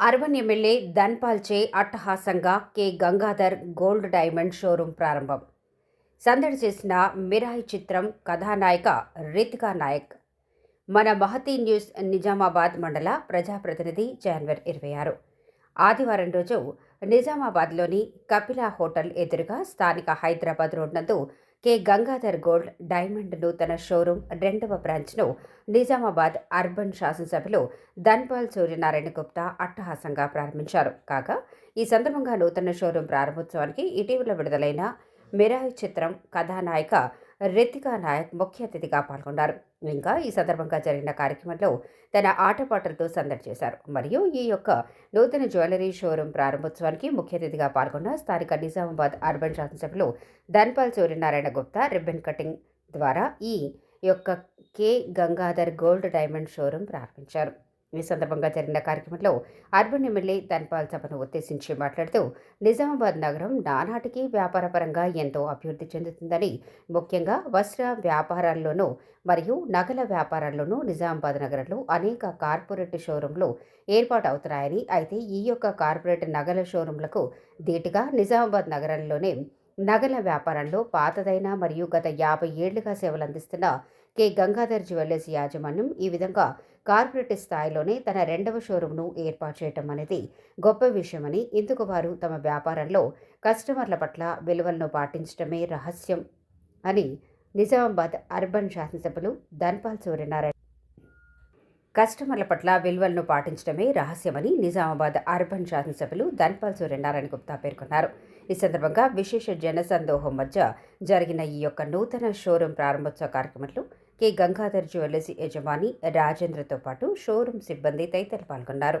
Urban MLA ధన్పాల్చే అట్టహాసంగా K. Gangadhar gold diamond showroom ప్రారంభం. సందడి చేసిన మిరాయి చిత్రం కథానాయిక రితికా నాయక్. మన మహతి న్యూస్ నిజామాబాద్ మండల ప్రజాప్రతినిధి జనవరి ఇరవై ఆరు. ఆదివారం రోజు నిజామాబాద్లోని కపిల హోటల్ ఎదురుగా స్థానిక హైదరాబాద్ రోడ్ నందు కె. గంగాధర్ గోల్డ్ డైమండ్ నూతన షోరూం రెండవ బ్రాంచ్ను నిజామాబాద్ అర్బన్ శాసనసభలో ధన్పాల్ సూర్యనారాయణ గుప్తా అట్టహాసంగా ప్రారంభించారు. కాగా ఈ సందర్భంగా నూతన షోరూం ప్రారంభోత్సవానికి ఇటీవల విడుదలైన మిరాయి చిత్రం కథానాయిక రితికా నాయక్ ముఖ్య అతిథిగా పాల్గొన్నారు. ఇంకా ఈ సందర్భంగా జరిగిన కార్యక్రమంలో తన ఆటపాటలతో సందడి చేశారు. మరియు ఈ యొక్క నూతన జ్యువెలరీ షోరూం ప్రారంభోత్సవానికి ముఖ్య అతిథిగా పాల్గొన్న స్థానిక నిజామాబాద్ అర్బన్ శాసనసభలో ధన్పాల్ సూర్యనారాయణ గుప్తా రిబ్బన్ కటింగ్ ద్వారా ఈ యొక్క K Gangadhar gold diamond showroom ప్రారంభించారు. ఈ సందర్భంగా జరిగిన కార్యక్రమంలో అర్బన్ ఎమ్మెల్యే ధన్పాల్ సభను ఉద్దేశించి మాట్లాడుతూ నిజామాబాద్ నగరం నానాటికి వ్యాపారపరంగా ఎంతో అభివృద్ధి చెందుతుందని ముఖ్యంగా వస్త్ర వ్యాపారాల్లోనూ మరియు నగల వ్యాపారాల్లోనూ నిజామాబాద్ నగరంలో అనేక కార్పొరేట్ షోరూంలు ఏర్పాటు అవుతున్నాయని అయితే ఈ యొక్క కార్పొరేట్ నగల షోరూంలకు ధీటుగా నిజామాబాద్ నగరంలోనే నగల వ్యాపారంలో పాతదైన మరియు గత యాభై ఏళ్ళుగా సేవలు అందిస్తున్న కె. గంగాధర్ జ్యువెలర్స్ యాజమాన్యం ఈ విధంగా కార్పొరేట్ స్థాయిలోనే తన రెండవ షోరూంను ఏర్పాటు చేయటం అనేది గొప్ప విషయమని ఇందుకు వారు తమ వ్యాపారంలో కస్టమర్ల పట్ల విలువలను పాటించడమే రహస్యం అని నిజామాబాద్ అర్బన్ శాసనసభ్యులు ధన్పాల్ సూర్యనారాయణ కస్టమర్ల పట్ల విలువలను పాటించడమే రహస్యమని నిజామాబాద్ అర్బన్ శాసనసభ్యులు ధన్పాల్ సూర్యనారాయణ గుప్తా పేర్కొన్నారు. ఈ సందర్భంగా విశేష జనసందోహం మధ్య జరిగిన ఈ యొక్క నూతన షోరూం ప్రారంభోత్సవ కార్యక్రమంలో కె. గంగాధర్ జ్యువెలర్స్ యజమాని రాజేంద్రతో పాటు షోరూం సిబ్బంది తదితరులు పాల్గొన్నారు.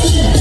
Yeah.